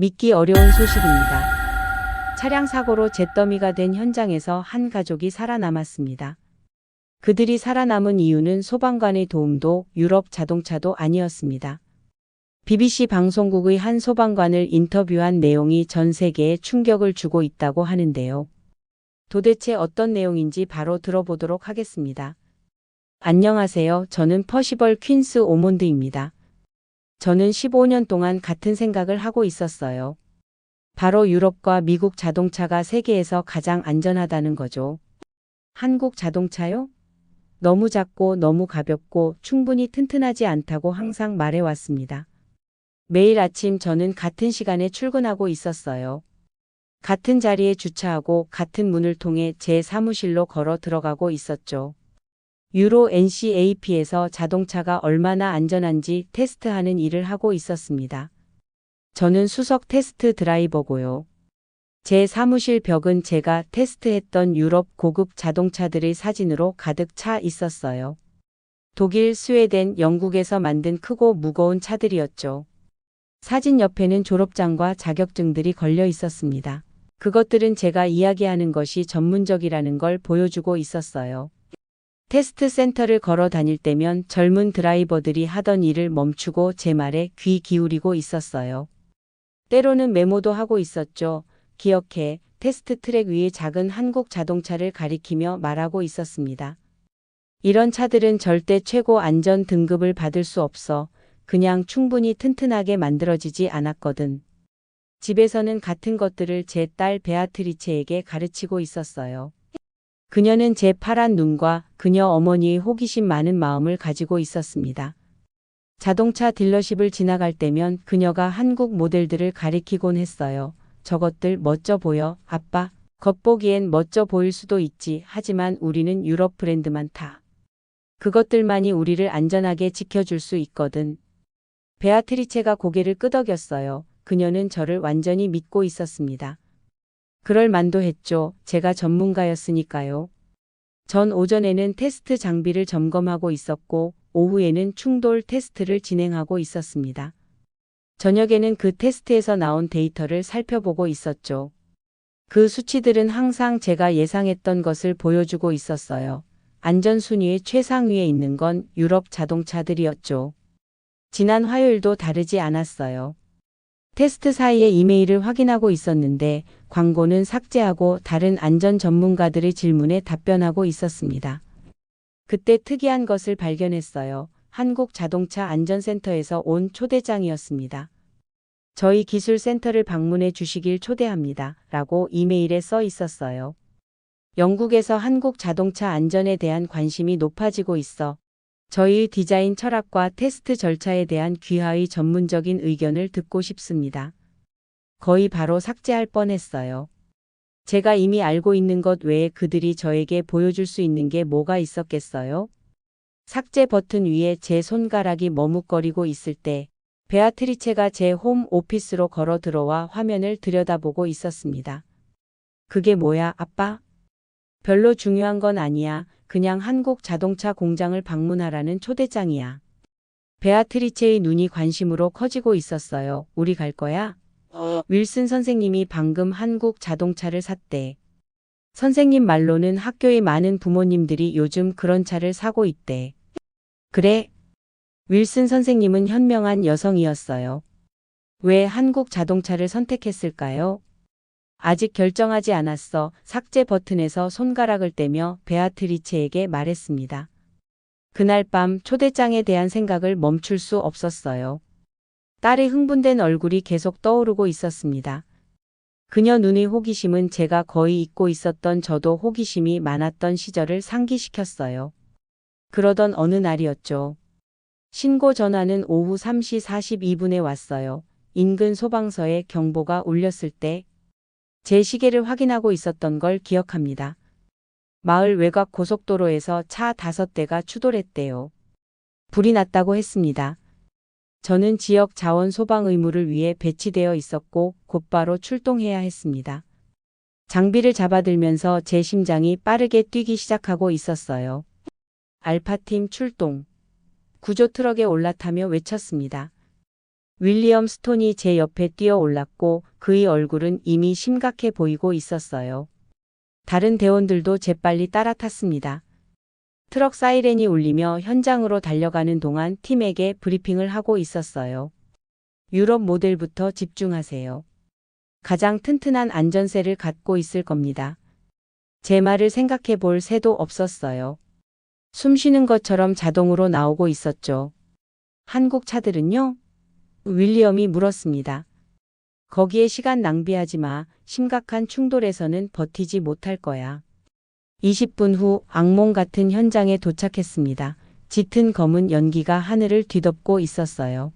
믿기 어려운 소식입니다. 차량 사고로 잿더미가 된 현장에서 한 가족이 살아남았습니다. 그들이 살아남은 이유는 소방관의 도움도 유럽 자동차도 아니었습니다. BBC 방송국의 한 소방관을 인터뷰한 내용이 전 세계에 충격을 주고 있다고 하는데요. 도대체 어떤 내용인지 바로 들어보도록 하겠습니다. 안녕하세요. 저는 퍼시벌 퀸스 오몬드입니다. 저는 15년 동안 같은 생각을 하고 있었어요. 바로 유럽과 미국 자동차가 세계에서 가장 안전하다는 거죠. 한국 자동차요? 너무 작고 너무 가볍고 충분히 튼튼하지 않다고 항상 말해왔습니다. 매일 아침 저는 같은 시간에 출근하고 있었어요. 같은 자리에 주차하고 같은 문을 통해 제 사무실로 걸어 들어가고 있었죠. 유로 NCAP에서 자동차가 얼마나 안전한지 테스트하는 일을 하고 있었습니다. 저는 수석 테스트 드라이버고요. 제 사무실 벽은 제가 테스트했던 유럽 고급 자동차들의 사진으로 가득 차 있었어요. 독일, 스웨덴, 영국에서 만든 크고 무거운 차들이었죠. 사진 옆에는 졸업장과 자격증들이 걸려 있었습니다. 그것들은 제가 이야기하는 것이 전문적이라는 걸 보여주고 있었어요. 테스트 센터를 걸어 다닐 때면 젊은 드라이버들이 하던 일을 멈추고 제 말에 귀 기울이고 있었어요. 때로는 메모도 하고 있었죠. 기억해, 테스트 트랙 위에 작은 한국 자동차를 가리키며 말하고 있었습니다. 이런 차들은 절대 최고 안전 등급을 받을 수 없어 그냥 충분히 튼튼하게 만들어지지 않았거든. 집에서는 같은 것들을 제 딸 베아트리체에게 가르치고 있었어요. 그녀는 제 파란 눈과 그녀 어머니의 호기심 많은 마음을 가지고 있었습니다. 자동차 딜러십을 지나갈 때면 그녀가 한국 모델들을 가리키곤 했어요. 저것들 멋져 보여, 아빠. 겉보기엔 멋져 보일 수도 있지. 하지만 우리는 유럽 브랜드만 타. 그것들만이 우리를 안전하게 지켜줄 수 있거든. 베아트리체가 고개를 끄덕였어요. 그녀는 저를 완전히 믿고 있었습니다. 그럴 만도 했죠. 제가 전문가였으니까요. 전 오전에는 테스트 장비를 점검하고 있었고, 오후에는 충돌 테스트를 진행하고 있었습니다. 저녁에는 그 테스트에서 나온 데이터를 살펴보고 있었죠. 그 수치들은 항상 제가 예상했던 것을 보여주고 있었어요. 안전 순위의 최상위에 있는 건 유럽 자동차들이었죠. 지난 화요일도 다르지 않았어요. 테스트 사이에 이메일을 확인하고 있었는데 광고는 삭제하고 다른 안전 전문가들의 질문에 답변하고 있었습니다. 그때 특이한 것을 발견했어요. 한국 자동차 안전센터에서 온 초대장이었습니다. 저희 기술센터를 방문해 주시길 초대합니다. 라고 이메일에 써 있었어요. 영국에서 한국 자동차 안전에 대한 관심이 높아지고 있어 저희의 디자인 철학과 테스트 절차에 대한 귀하의 전문적인 의견을 듣고 싶습니다. 거의 바로 삭제할 뻔했어요. 제가 이미 알고 있는 것 외에 그들이 저에게 보여줄 수 있는 게 뭐가 있었겠어요? 삭제 버튼 위에 제 손가락이 머뭇거리고 있을 때 베아트리체가 제 홈 오피스로 걸어 들어와 화면을 들여다보고 있었습니다. 그게 뭐야, 아빠? 별로 중요한 건 아니야. 그냥 한국 자동차 공장을 방문하라는 초대장이야. 베아트리체의 눈이 관심으로 커지고 있었어요. 우리 갈 거야? 윌슨 선생님이 방금 한국 자동차를 샀대. 선생님 말로는 학교의 많은 부모님들이 요즘 그런 차를 사고 있대. 그래? 윌슨 선생님은 현명한 여성이었어요. 왜 한국 자동차를 선택했을까요? 아직 결정하지 않았어. 삭제 버튼에서 손가락을 떼며 베아트리체에게 말했습니다. 그날 밤 초대장에 대한 생각을 멈출 수 없었어요. 딸의 흥분된 얼굴이 계속 떠오르고 있었습니다. 그녀 눈의 호기심은 제가 거의 잊고 있었던 저도 호기심이 많았던 시절을 상기시켰어요. 그러던 어느 날이었죠. 신고 전화는 오후 3시 42분에 왔어요. 인근 소방서에 경보가 울렸을 때 제 시계를 확인하고 있었던 걸 기억합니다. 마을 외곽 고속도로에서 차 다섯 대가 추돌했대요. 불이 났다고 했습니다. 저는 지역 자원 소방 의무를 위해 배치되어 있었고 곧바로 출동해야 했습니다. 장비를 잡아들면서 제 심장이 빠르게 뛰기 시작하고 있었어요. 알파팀 출동. 구조 트럭에 올라타며 외쳤습니다. 윌리엄 스톤이 제 옆에 뛰어 올랐고 그의 얼굴은 이미 심각해 보이고 있었어요. 다른 대원들도 재빨리 따라탔습니다. 트럭 사이렌이 울리며 현장으로 달려가는 동안 팀에게 브리핑을 하고 있었어요. 유럽 모델부터 집중하세요. 가장 튼튼한 안전쇠를 갖고 있을 겁니다. 제 말을 생각해 볼 새도 없었어요. 숨 쉬는 것처럼 자동으로 나오고 있었죠. 한국 차들은요? 윌리엄이 물었습니다. 거기에 시간 낭비하지 마. 심각한 충돌에서는 버티지 못할 거야. 20분 후 악몽 같은 현장에 도착했습니다. 짙은 검은 연기가 하늘을 뒤덮고 있었어요.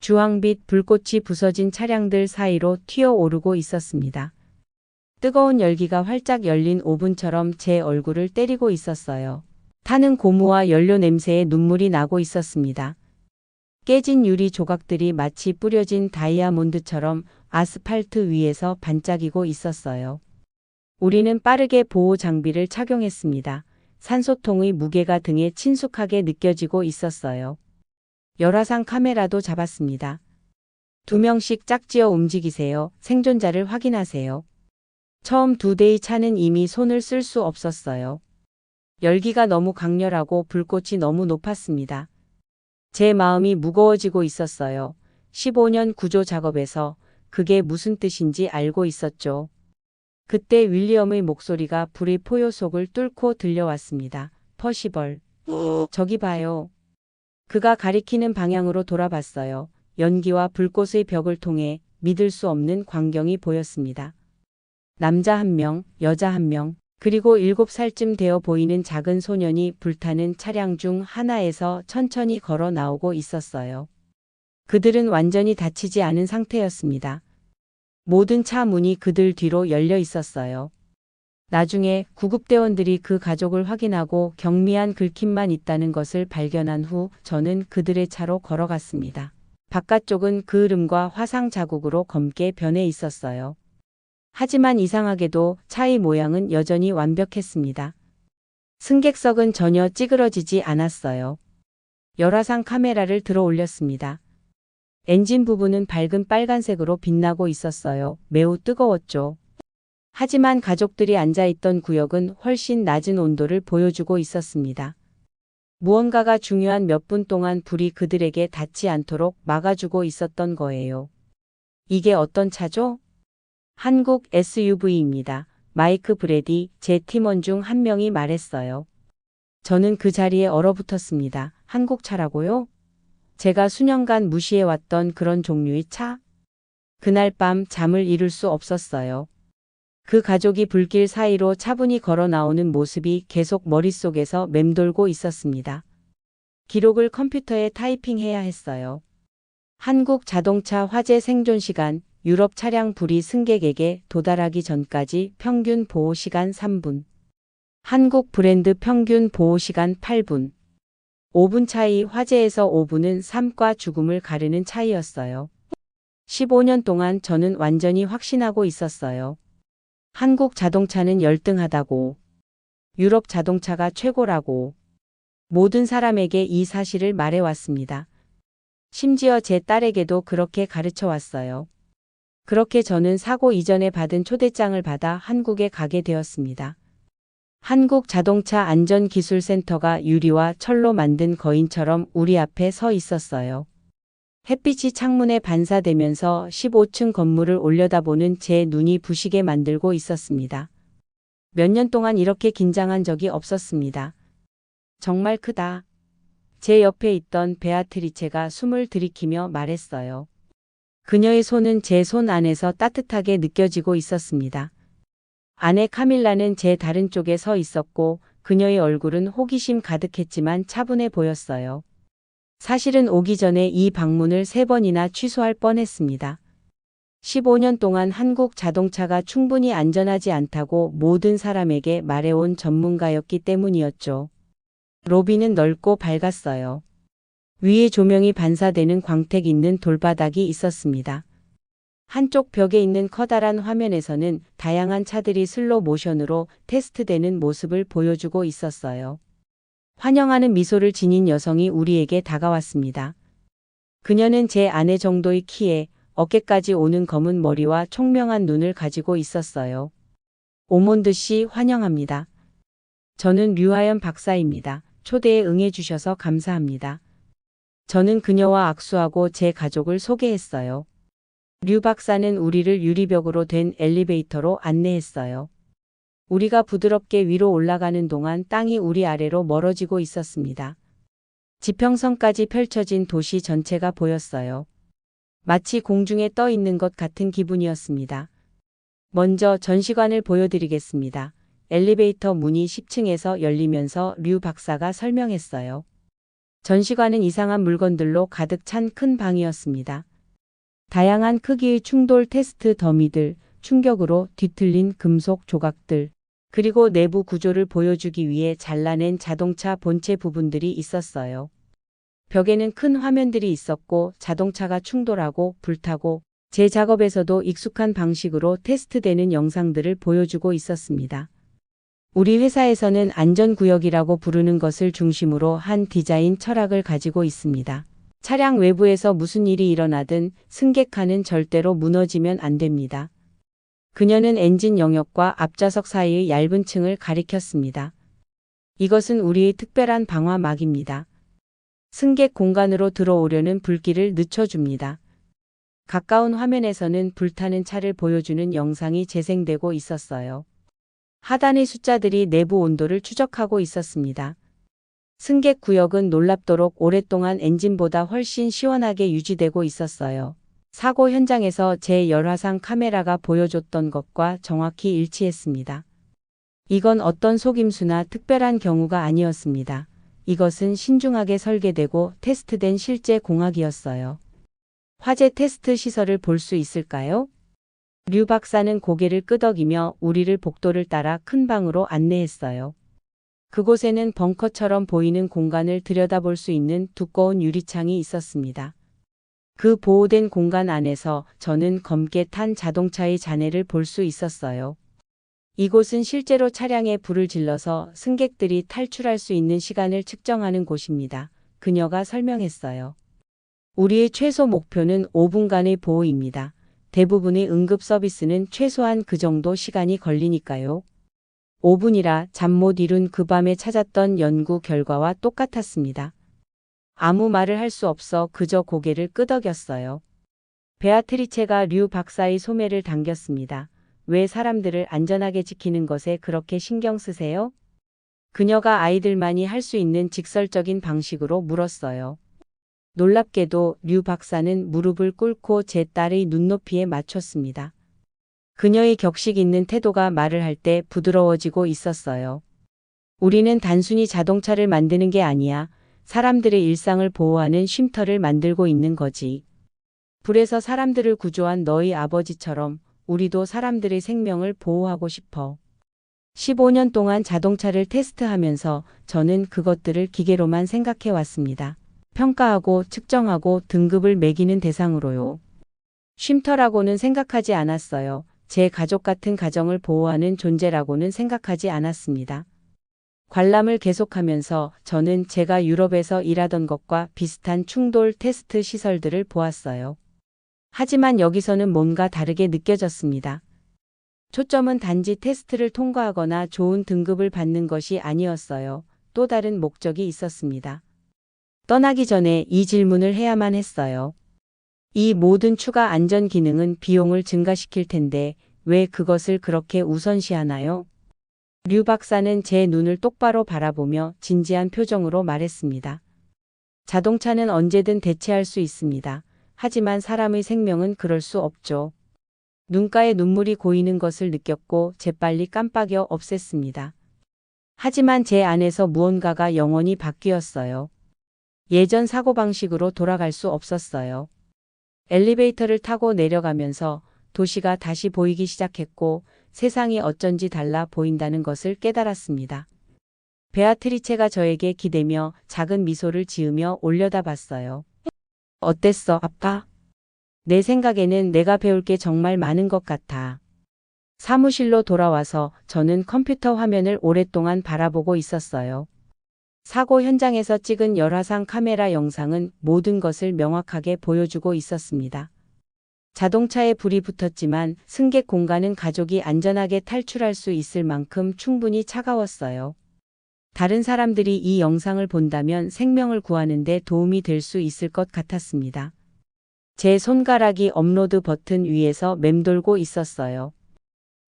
주황빛 불꽃이 부서진 차량들 사이로 튀어오르고 있었습니다. 뜨거운 열기가 활짝 열린 오븐처럼 제 얼굴을 때리고 있었어요. 타는 고무와 연료 냄새에 눈물이 나고 있었습니다. 깨진 유리 조각들이 마치 뿌려진 다이아몬드처럼 아스팔트 위에서 반짝이고 있었어요. 우리는 빠르게 보호 장비를 착용했습니다. 산소통의 무게가 등에 친숙하게 느껴지고 있었어요. 열화상 카메라도 잡았습니다. 두 명씩 짝지어 움직이세요. 생존자를 확인하세요. 처음 두 대의 차는 이미 손을 쓸 수 없었어요. 열기가 너무 강렬하고 불꽃이 너무 높았습니다. 제 마음이 무거워지고 있었어요. 15년 구조 작업에서 그게 무슨 뜻인지 알고 있었죠. 그때 윌리엄의 목소리가 불의 포효 속을 뚫고 들려왔습니다. 퍼시벌. 저기 봐요. 그가 가리키는 방향으로 돌아봤어요. 연기와 불꽃의 벽을 통해 믿을 수 없는 광경이 보였습니다. 남자 한 명, 여자 한 명, 그리고 일곱 살쯤 되어 보이는 작은 소년이 불타는 차량 중 하나에서 천천히 걸어 나오고 있었어요. 그들은 완전히 다치지 않은 상태였습니다. 모든 차 문이 그들 뒤로 열려 있었어요. 나중에 구급대원들이 그 가족을 확인하고 경미한 긁힘만 있다는 것을 발견한 후 저는 그들의 차로 걸어갔습니다. 바깥쪽은 그을음과 화상 자국으로 검게 변해 있었어요. 하지만 이상하게도 차의 모양은 여전히 완벽했습니다. 승객석은 전혀 찌그러지지 않았어요. 열화상 카메라를 들어 올렸습니다. 엔진 부분은 밝은 빨간색으로 빛나고 있었어요. 매우 뜨거웠죠. 하지만 가족들이 앉아있던 구역은 훨씬 낮은 온도를 보여주고 있었습니다. 무언가가 중요한 몇 분 동안 불이 그들에게 닿지 않도록 막아주고 있었던 거예요. 이게 어떤 차죠? 한국 SUV입니다. 마이크 브레디, 제 팀원 중 한 명이 말했어요. 저는 그 자리에 얼어붙었습니다. 한국 차라고요? 제가 수년간 무시해왔던 그런 종류의 차? 그날 밤 잠을 이룰 수 없었어요. 그 가족이 불길 사이로 차분히 걸어 나오는 모습이 계속 머릿속에서 맴돌고 있었습니다. 기록을 컴퓨터에 타이핑해야 했어요. 한국 자동차 화재 생존 시간, 유럽 차량 불이 승객에게 도달하기 전까지 평균 보호 시간 3분. 한국 브랜드 평균 보호 시간 8분. 5분 차이 화재에서 5분은 삶과 죽음을 가르는 차이였어요. 15년 동안 저는 완전히 확신하고 있었어요. 한국 자동차는 열등하다고. 유럽 자동차가 최고라고. 모든 사람에게 이 사실을 말해왔습니다. 심지어 제 딸에게도 그렇게 가르쳐 왔어요. 그렇게 저는 사고 이전에 받은 초대장을 받아 한국에 가게 되었습니다. 한국 자동차 안전기술센터가 유리와 철로 만든 거인처럼 우리 앞에 서 있었어요. 햇빛이 창문에 반사되면서 15층 건물을 올려다보는 제 눈이 부시게 만들고 있었습니다. 몇 년 동안 이렇게 긴장한 적이 없었습니다. 정말 크다. 제 옆에 있던 베아트리체가 숨을 들이키며 말했어요. 그녀의 손은 제 손 안에서 따뜻하게 느껴지고 있었습니다. 아내 카밀라는 제 다른 쪽에 서 있었고 그녀의 얼굴은 호기심 가득했지만 차분해 보였어요. 사실은 오기 전에 이 방문을 세 번이나 취소할 뻔했습니다. 15년 동안 한국 자동차가 충분히 안전하지 않다고 모든 사람에게 말해온 전문가였기 때문이었죠. 로비는 넓고 밝았어요. 위에 조명이 반사되는 광택 있는 돌바닥이 있었습니다. 한쪽 벽에 있는 커다란 화면에서는 다양한 차들이 슬로 모션으로 테스트되는 모습을 보여주고 있었어요. 환영하는 미소를 지닌 여성이 우리에게 다가왔습니다. 그녀는 제 아내 정도의 키에 어깨까지 오는 검은 머리와 총명한 눈을 가지고 있었어요. 오몬드 씨 환영합니다. 저는 류하연 박사입니다. 초대에 응해주셔서 감사합니다. 저는 그녀와 악수하고 제 가족을 소개했어요. 류 박사는 우리를 유리벽으로 된 엘리베이터로 안내했어요. 우리가 부드럽게 위로 올라가는 동안 땅이 우리 아래로 멀어지고 있었습니다. 지평선까지 펼쳐진 도시 전체가 보였어요. 마치 공중에 떠 있는 것 같은 기분이었습니다. 먼저 전시관을 보여드리겠습니다. 엘리베이터 문이 10층에서 열리면서 류 박사가 설명했어요. 전시관은 이상한 물건들로 가득 찬 큰 방이었습니다. 다양한 크기의 충돌 테스트 더미들, 충격으로 뒤틀린 금속 조각들, 그리고 내부 구조를 보여주기 위해 잘라낸 자동차 본체 부분들이 있었어요. 벽에는 큰 화면들이 있었고 자동차가 충돌하고 불타고 제 작업에서도 익숙한 방식으로 테스트되는 영상들을 보여주고 있었습니다. 우리 회사에서는 안전구역이라고 부르는 것을 중심으로 한 디자인 철학을 가지고 있습니다. 차량 외부에서 무슨 일이 일어나든 승객칸은 절대로 무너지면 안 됩니다. 그녀는 엔진 영역과 앞좌석 사이의 얇은 층을 가리켰습니다. 이것은 우리의 특별한 방화막입니다. 승객 공간으로 들어오려는 불길을 늦춰줍니다. 가까운 화면에서는 불타는 차를 보여주는 영상이 재생되고 있었어요. 하단의 숫자들이 내부 온도를 추적하고 있었습니다. 승객 구역은 놀랍도록 오랫동안 엔진보다 훨씬 시원하게 유지되고 있었어요. 사고 현장에서 제 열화상 카메라가 보여줬던 것과 정확히 일치했습니다. 이건 어떤 속임수나 특별한 경우가 아니었습니다. 이것은 신중하게 설계되고 테스트된 실제 공학이었어요. 화재 테스트 시설을 볼 수 있을까요? 류 박사는 고개를 끄덕이며 우리를 복도를 따라 큰 방으로 안내했어요. 그곳에는 벙커처럼 보이는 공간을 들여다볼 수 있는 두꺼운 유리창이 있었습니다. 그 보호된 공간 안에서 저는 검게 탄 자동차의 잔해를 볼 수 있었어요. 이곳은 실제로 차량에 불을 질러서 승객들이 탈출할 수 있는 시간을 측정하는 곳입니다. 그녀가 설명했어요. 우리의 최소 목표는 5분간의 보호입니다. 대부분의 응급 서비스는 최소한 그 정도 시간이 걸리니까요. 5분이라 잠 못 이룬 그 밤에 찾았던 연구 결과와 똑같았습니다. 아무 말을 할 수 없어 그저 고개를 끄덕였어요. 베아트리체가 류 박사의 소매를 당겼습니다. 왜 사람들을 안전하게 지키는 것에 그렇게 신경 쓰세요? 그녀가 아이들만이 할 수 있는 직설적인 방식으로 물었어요. 놀랍게도 류 박사는 무릎을 꿇고 제 딸의 눈높이에 맞췄습니다. 그녀의 격식 있는 태도가 말을 할 때 부드러워지고 있었어요. 우리는 단순히 자동차를 만드는 게 아니야. 사람들의 일상을 보호하는 쉼터를 만들고 있는 거지. 불에서 사람들을 구조한 너희 아버지처럼 우리도 사람들의 생명을 보호하고 싶어. 15년 동안 자동차를 테스트하면서 저는 그것들을 기계로만 생각해 왔습니다. 평가하고 측정하고 등급을 매기는 대상으로요. 쉼터라고는 생각하지 않았어요. 제 가족 같은 가정을 보호하는 존재라고는 생각하지 않았습니다. 관람을 계속하면서 저는 제가 유럽에서 일하던 것과 비슷한 충돌 테스트 시설들을 보았어요. 하지만 여기서는 뭔가 다르게 느껴졌습니다. 초점은 단지 테스트를 통과하거나 좋은 등급을 받는 것이 아니었어요. 또 다른 목적이 있었습니다. 떠나기 전에 이 질문을 해야만 했어요. 이 모든 추가 안전 기능은 비용을 증가시킬 텐데 왜 그것을 그렇게 우선시하나요? 류 박사는 제 눈을 똑바로 바라보며 진지한 표정으로 말했습니다. 자동차는 언제든 대체할 수 있습니다. 하지만 사람의 생명은 그럴 수 없죠. 눈가에 눈물이 고이는 것을 느꼈고 재빨리 깜빡여 없앴습니다. 하지만 제 안에서 무언가가 영원히 바뀌었어요. 예전 사고방식으로 돌아갈 수 없었어요. 엘리베이터를 타고 내려가면서 도시가 다시 보이기 시작했고 세상이 어쩐지 달라 보인다는 것을 깨달았습니다. 베아트리체가 저에게 기대며 작은 미소를 지으며 올려다 봤어요. 어땠어, 아빠? 내 생각에는 내가 배울 게 정말 많은 것 같아. 사무실로 돌아와서 저는 컴퓨터 화면을 오랫동안 바라보고 있었어요. 사고 현장에서 찍은 열화상 카메라 영상은 모든 것을 명확하게 보여주고 있었습니다. 자동차에 불이 붙었지만 승객 공간은 가족이 안전하게 탈출할 수 있을 만큼 충분히 차가웠어요. 다른 사람들이 이 영상을 본다면 생명을 구하는 데 도움이 될 수 있을 것 같았습니다. 제 손가락이 업로드 버튼 위에서 맴돌고 있었어요.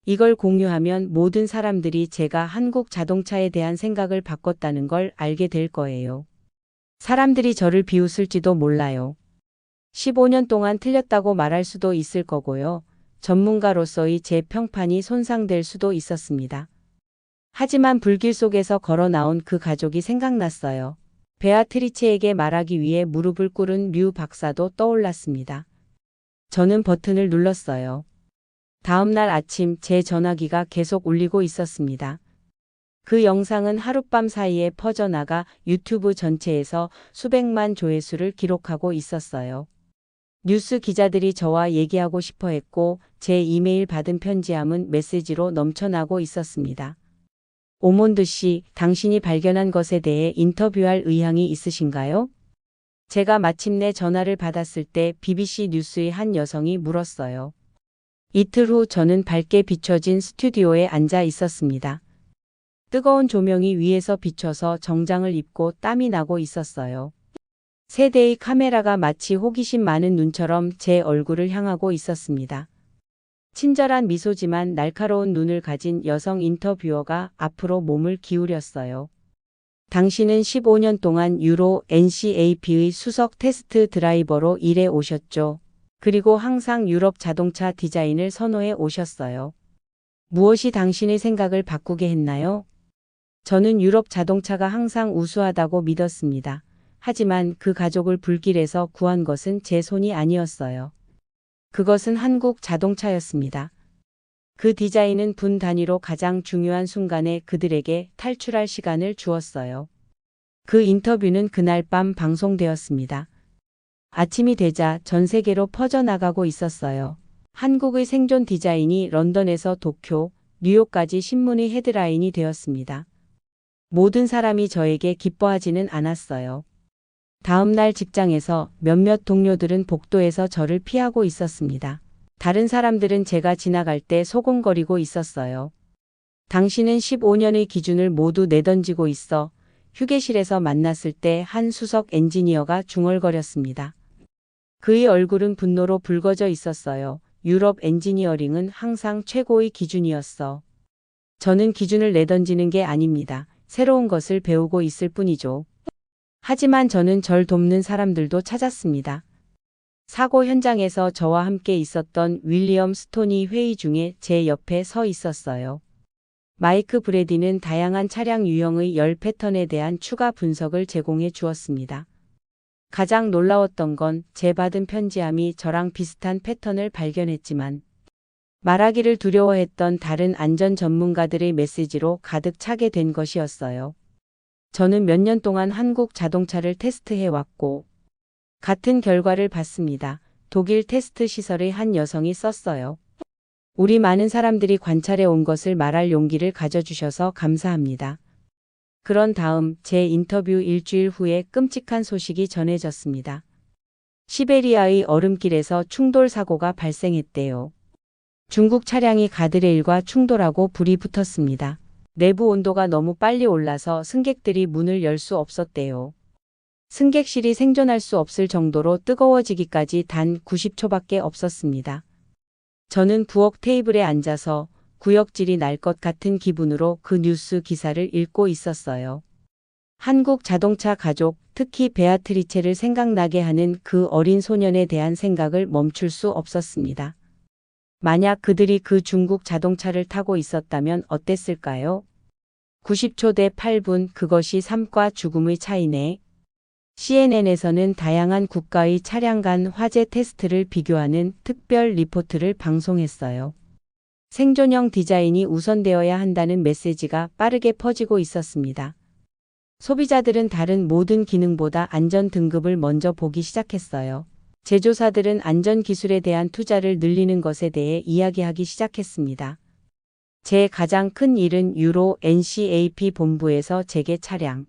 이걸 공유하면 모든 사람들이 제가 한국 자동차에 대한 생각을 바꿨다는 걸 알게 될 거예요. 사람들이 저를 비웃을지도 몰라요. 15년 동안 틀렸다고 말할 수도 있을 거고요. 전문가로서의 제 평판이 손상될 수도 있었습니다. 하지만 불길 속에서 걸어 나온 그 가족이 생각났어요. 베아트리체에게 말하기 위해 무릎을 꿇은 류 박사도 떠올랐습니다. 저는 버튼을 눌렀어요. 다음 날 아침 제 전화기가 계속 울리고 있었습니다. 그 영상은 하룻밤 사이에 퍼져나가 유튜브 전체에서 수백만 조회수를 기록하고 있었어요. 뉴스 기자들이 저와 얘기하고 싶어 했고 제 이메일 받은 편지함은 메시지로 넘쳐나고 있었습니다. 오몬드 씨, 당신이 발견한 것에 대해 인터뷰할 의향이 있으신가요? 제가 마침내 전화를 받았을 때 BBC 뉴스의 한 여성이 물었어요. 이틀 후 저는 밝게 비춰진 스튜디오에 앉아 있었습니다. 뜨거운 조명이 위에서 비춰서 정장을 입고 땀이 나고 있었어요. 세 대의 카메라가 마치 호기심 많은 눈처럼 제 얼굴을 향하고 있었습니다. 친절한 미소지만 날카로운 눈을 가진 여성 인터뷰어가 앞으로 몸을 기울였어요. 당신은 15년 동안 유로 NCAP의 수석 테스트 드라이버로 일해 오셨죠. 그리고 항상 유럽 자동차 디자인을 선호해 오셨어요. 무엇이 당신의 생각을 바꾸게 했나요? 저는 유럽 자동차가 항상 우수하다고 믿었습니다. 하지만 그 가족을 불길에서 구한 것은 제 손이 아니었어요. 그것은 한국 자동차였습니다. 그 디자인은 분 단위로 가장 중요한 순간에 그들에게 탈출할 시간을 주었어요. 그 인터뷰는 그날 밤 방송되었습니다. 아침이 되자 전 세계로 퍼져나가고 있었어요. 한국의 생존 디자인이 런던에서 도쿄, 뉴욕까지 신문의 헤드라인이 되었습니다. 모든 사람이 저에게 기뻐하지는 않았어요. 다음 날 직장에서 몇몇 동료들은 복도에서 저를 피하고 있었습니다. 다른 사람들은 제가 지나갈 때 소곤거리고 있었어요. 당신은 15년의 기준을 모두 내던지고 있어 휴게실에서 만났을 때 한 수석 엔지니어가 중얼거렸습니다. 그의 얼굴은 분노로 붉어져 있었어요. 유럽 엔지니어링은 항상 최고의 기준이었어. 저는 기준을 내던지는 게 아닙니다. 새로운 것을 배우고 있을 뿐이죠. 하지만 저는 절 돕는 사람들도 찾았습니다. 사고 현장에서 저와 함께 있었던 윌리엄 스톤이 회의 중에 제 옆에 서 있었어요. 마이크 브레디는 다양한 차량 유형의 열 패턴에 대한 추가 분석을 제공해 주었습니다. 가장 놀라웠던 건 제 받은 편지함이 저랑 비슷한 패턴을 발견했지만 말하기를 두려워했던 다른 안전 전문가들의 메시지로 가득 차게 된 것이었어요. 저는 몇 년 동안 한국 자동차를 테스트해 왔고 같은 결과를 봤습니다. 독일 테스트 시설의 한 여성이 썼어요. 우리 많은 사람들이 관찰해 온 것을 말할 용기를 가져주셔서 감사합니다. 그런 다음 제 인터뷰 일주일 후에 끔찍한 소식이 전해졌습니다. 시베리아의 얼음길에서 충돌 사고가 발생했대요. 중국 차량이 가드레일과 충돌하고 불이 붙었습니다. 내부 온도가 너무 빨리 올라서 승객들이 문을 열 수 없었대요. 승객실이 생존할 수 없을 정도로 뜨거워지기까지 단 90초밖에 없었습니다. 저는 부엌 테이블에 앉아서 구역질이 날 것 같은 기분으로 그 뉴스 기사를 읽고 있었어요. 한국 자동차 가족, 특히 베아트리체를 생각나게 하는 그 어린 소년에 대한 생각을 멈출 수 없었습니다. 만약 그들이 그 중국 자동차를 타고 있었다면 어땠을까요? 90초 대 8분 그것이 삶과 죽음의 차이네. CNN에서는 다양한 국가의 차량 간 화재 테스트를 비교하는 특별 리포트를 방송했어요. 생존형 디자인이 우선되어야 한다는 메시지가 빠르게 퍼지고 있었습니다. 소비자들은 다른 모든 기능보다 안전 등급을 먼저 보기 시작했어요. 제조사들은 안전 기술에 대한 투자를 늘리는 것에 대해 이야기하기 시작했습니다. 제 가장 큰 일은 유로 NCAP 본부에서 제게 차량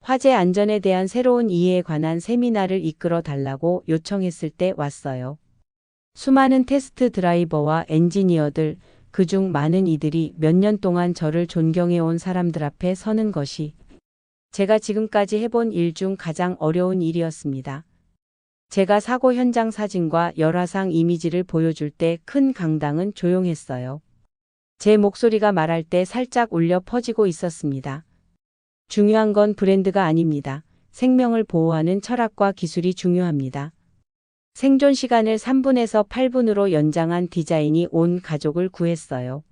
화재 안전에 대한 새로운 이해에 관한 세미나를 이끌어 달라고 요청했을 때 왔어요. 수많은 테스트 드라이버와 엔지니어들, 그중 많은 이들이 몇 년 동안 저를 존경해온 사람들 앞에 서는 것이 제가 지금까지 해본 일 중 가장 어려운 일이었습니다. 제가 사고 현장 사진과 열화상 이미지를 보여줄 때 큰 강당은 조용했어요. 제 목소리가 말할 때 살짝 울려 퍼지고 있었습니다. 중요한 건 브랜드가 아닙니다. 생명을 보호하는 철학과 기술이 중요합니다. 생존 시간을 3분에서 8분으로 연장한 디자인이 온 가족을 구했어요.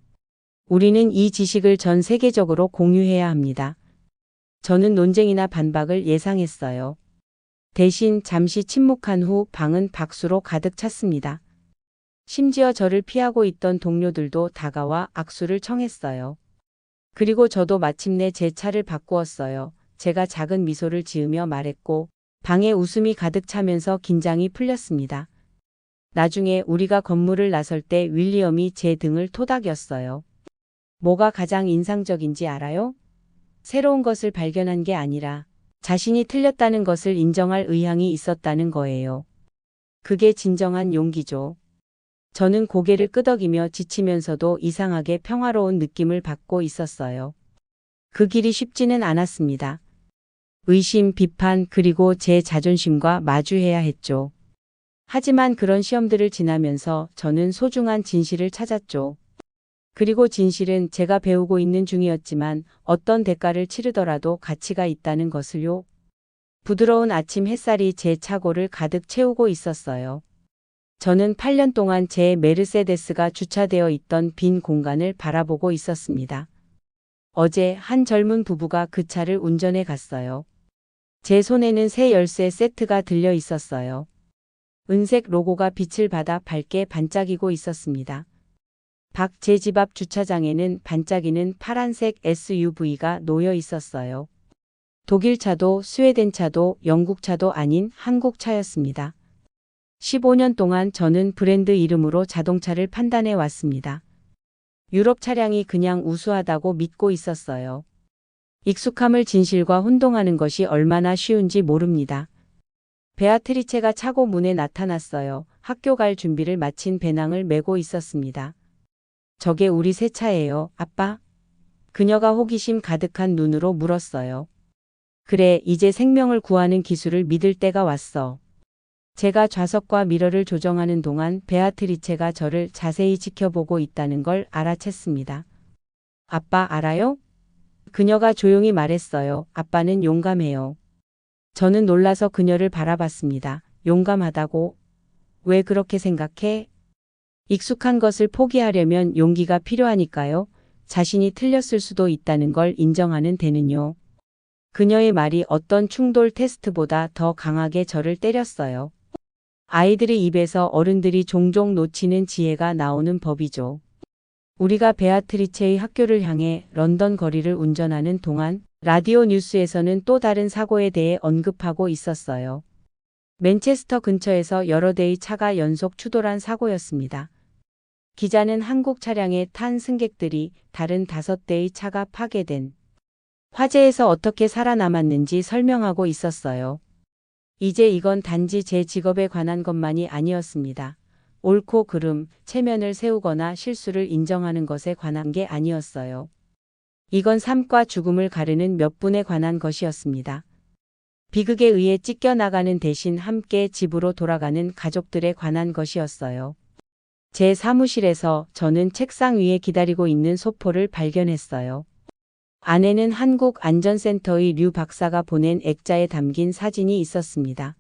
우리는 이 지식을 전 세계적으로 공유해야 합니다. 저는 논쟁이나 반박을 예상했어요. 대신 잠시 침묵한 후 방은 박수로 가득 찼습니다. 심지어 저를 피하고 있던 동료들도 다가와 악수를 청했어요. 그리고 저도 마침내 제 차를 바꾸었어요. 제가 작은 미소를 지으며 말했고, 방에 웃음이 가득 차면서 긴장이 풀렸습니다. 나중에 우리가 건물을 나설 때 윌리엄이 제 등을 토닥였어요. 뭐가 가장 인상적인지 알아요? 새로운 것을 발견한 게 아니라 자신이 틀렸다는 것을 인정할 의향이 있었다는 거예요. 그게 진정한 용기죠. 저는 고개를 끄덕이며 지치면서도 이상하게 평화로운 느낌을 받고 있었어요. 그 길이 쉽지는 않았습니다. 의심, 비판, 그리고 제 자존심과 마주해야 했죠. 하지만 그런 시험들을 지나면서 저는 소중한 진실을 찾았죠. 그리고 진실은 제가 배우고 있는 중이었지만 어떤 대가를 치르더라도 가치가 있다는 것을요. 부드러운 아침 햇살이 제 차고를 가득 채우고 있었어요. 저는 8년 동안 제 메르세데스가 주차되어 있던 빈 공간을 바라보고 있었습니다. 어제 한 젊은 부부가 그 차를 운전해 갔어요. 제 손에는 새 열쇠 세트가 들려 있었어요. 은색 로고가 빛을 받아 밝게 반짝이고 있었습니다. 박제 집 앞 주차장에는 반짝이는 파란색 SUV가 놓여 있었어요. 독일 차도 스웨덴 차도 영국 차도 아닌 한국 차였습니다. 15년 동안 저는 브랜드 이름으로 자동차를 판단해 왔습니다. 유럽 차량이 그냥 우수하다고 믿고 있었어요. 익숙함을 진실과 혼동하는 것이 얼마나 쉬운지 모릅니다. 베아트리체가 차고 문에 나타났어요. 학교 갈 준비를 마친 배낭을 메고 있었습니다. 저게 우리 새 차예요, 아빠? 그녀가 호기심 가득한 눈으로 물었어요. 그래, 이제 생명을 구하는 기술을 믿을 때가 왔어. 제가 좌석과 미러를 조정하는 동안 베아트리체가 저를 자세히 지켜보고 있다는 걸 알아챘습니다. 아빠 알아요? 그녀가 조용히 말했어요. 아빠는 용감해요. 저는 놀라서 그녀를 바라봤습니다. 용감하다고? 왜 그렇게 생각해? 익숙한 것을 포기하려면 용기가 필요하니까요. 자신이 틀렸을 수도 있다는 걸 인정하는 데는요. 그녀의 말이 어떤 충돌 테스트보다 더 강하게 저를 때렸어요. 아이들의 입에서 어른들이 종종 놓치는 지혜가 나오는 법이죠. 우리가 베아트리체의 학교를 향해 런던 거리를 운전하는 동안 라디오 뉴스에서는 또 다른 사고에 대해 언급하고 있었어요. 맨체스터 근처에서 여러 대의 차가 연속 추돌한 사고였습니다. 기자는 한국 차량에 탄 승객들이 다른 다섯 대의 차가 파괴된 화재에서 어떻게 살아남았는지 설명하고 있었어요. 이제 이건 단지 제 직업에 관한 것만이 아니었습니다. 옳고 그름, 체면을 세우거나 실수를 인정하는 것에 관한 게 아니었어요. 이건 삶과 죽음을 가르는 몇 분에 관한 것이었습니다. 비극에 의해 찢겨나가는 대신 함께 집으로 돌아가는 가족들에 관한 것이었어요. 제 사무실에서 저는 책상 위에 기다리고 있는 소포를 발견했어요. 안에는 한국안전센터의 류 박사가 보낸 액자에 담긴 사진이 있었습니다.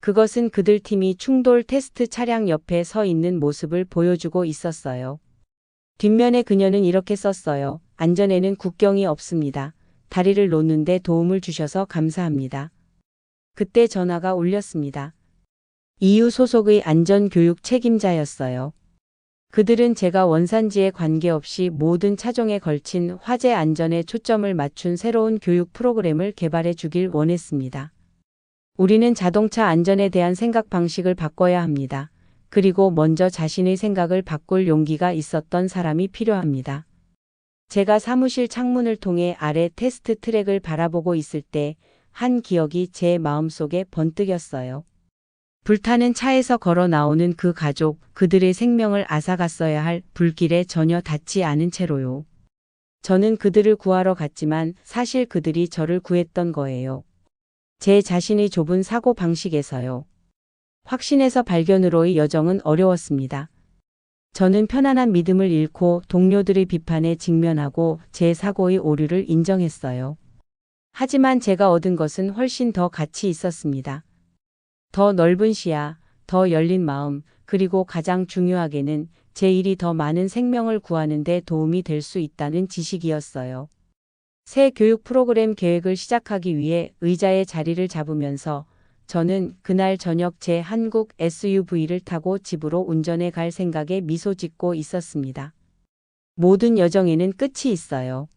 그것은 그들 팀이 충돌 테스트 차량 옆에 서 있는 모습을 보여주고 있었어요. 뒷면에 그녀는 이렇게 썼어요. 안전에는 국경이 없습니다. 다리를 놓는데 도움을 주셔서 감사합니다. 그때 전화가 울렸습니다. EU 소속의 안전교육 책임자였어요. 그들은 제가 원산지에 관계없이 모든 차종에 걸친 화재 안전에 초점을 맞춘 새로운 교육 프로그램을 개발해 주길 원했습니다. 우리는 자동차 안전에 대한 생각 방식을 바꿔야 합니다. 그리고 먼저 자신의 생각을 바꿀 용기가 있었던 사람이 필요합니다. 제가 사무실 창문을 통해 아래 테스트 트랙을 바라보고 있을 때 한 기억이 제 마음속에 번뜩였어요. 불타는 차에서 걸어 나오는 그 가족, 그들의 생명을 앗아갔어야 할 불길에 전혀 닿지 않은 채로요. 저는 그들을 구하러 갔지만 사실 그들이 저를 구했던 거예요. 제 자신의 좁은 사고 방식에서요. 확신에서 발견으로의 여정은 어려웠습니다. 저는 편안한 믿음을 잃고 동료들의 비판에 직면하고 제 사고의 오류를 인정했어요. 하지만 제가 얻은 것은 훨씬 더 가치 있었습니다. 더 넓은 시야, 더 열린 마음, 그리고 가장 중요하게는 제 일이 더 많은 생명을 구하는 데 도움이 될 수 있다는 지식이었어요. 새 교육 프로그램 계획을 시작하기 위해 의자에 자리를 잡으면서 저는 그날 저녁 제 한국 SUV를 타고 집으로 운전해 갈 생각에 미소 짓고 있었습니다. 모든 여정에는 끝이 있어요.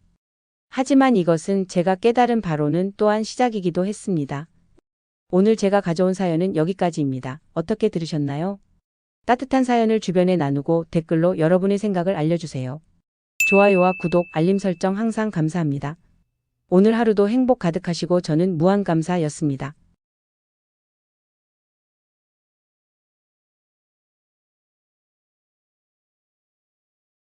하지만 이것은 제가 깨달은 바로는 또한 시작이기도 했습니다. 오늘 제가 가져온 사연은 여기까지입니다. 어떻게 들으셨나요? 따뜻한 사연을 주변에 나누고 댓글로 여러분의 생각을 알려주세요. 좋아요와 구독, 알림 설정 항상 감사합니다. 오늘 하루도 행복 가득하시고 저는 무한감사였습니다.